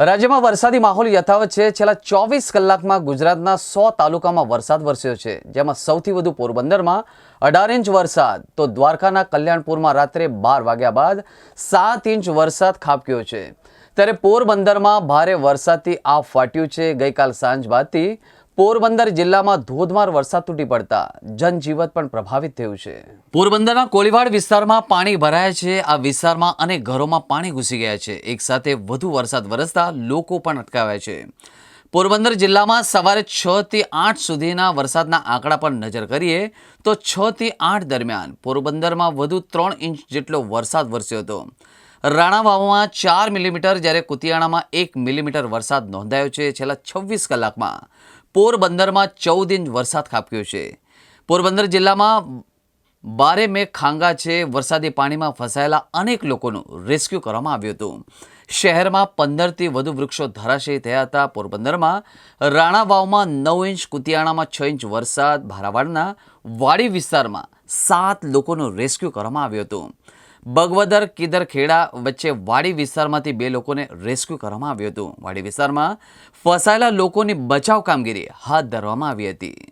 રાજ્યમાં વરસાદી માહોલ યથાવત છે. છેલ્લા ચોવીસ કલાકમાં ગુજરાતના સો તાલુકામાં વરસાદ વરસ્યો છે. જેમાં સૌથી વધુ પોરબંદરમાં અઢાર ઇંચ વરસાદ, તો દ્વારકાના કલ્યાણપુરમાં રાત્રે બાર વાગ્યા બાદ સાત ઇંચ વરસાદ ખાબક્યો છે. ત્યારે પોરબંદરમાં ભારે વરસાદથી આ ફાટ્યું છે. ગઈકાલ સાંજ બાદથી પોરબંદર જિલ્લામાં ધોધમાર વરસાદ તૂટી પડતા જનજીવન પણ પ્રભાવિત થયું છે. પોરબંદરના કોળીવાડ વિસ્તારમાં પાણી ભરાયા છે. આ વિસ્તારમાં અનેક ઘરોમાં પાણી ઘૂસી ગયા છે. એક સાથે વધુ વરસાદ વરસતા લોકો પણ અટકાવ્યા છે. પોરબંદર જિલ્લામાં સવારે છ થી આઠ સુધીના વરસાદના આંકડા પર નજર કરીએ તો છ થી આઠ દરમિયાન પોરબંદરમાં વધુ ત્રણ ઇંચ જેટલો વરસાદ વરસ્યો હતો. રાણાવાવમાં ચાર મિલીમીટર, જ્યારે કુતિયાણામાં એક મિલીમીટર વરસાદ નોંધાયો છે છેલ્લા છવ્વીસ કલાકમાં. પોરબંદરમાં ચૌદ ઇંચ વરસાદ ખાબક્યો છે. પોરબંદર જિલ્લામાં બારે મેઘ ખાંગા છે. વરસાદી પાણીમાં ફસાયેલા અનેક લોકોનું રેસ્ક્યુ કરવામાં આવ્યું હતું. શહેરમાં પંદરથી વધુ વૃક્ષો ધરાશયી થયા હતા. પોરબંદરમાં રાણાવાવમાં નવ ઇંચ, કુતિયાણામાં છ ઇંચ વરસાદ. ભારાવાડના વાડી વિસ્તારમાં સાત લોકોનું રેસ્ક્યુ કરવામાં આવ્યું હતું. બગવદર કિદરખેડા વચ્ચે વાડી વિસ્તારમાંથી બે લોકોને રેસ્ક્યુ કરવામાં આવ્યું હતું. વાડી વિસ્તારમાં ફસાયેલા લોકોની બચાવ કામગીરી હાથ ધરવામાં આવી હતી.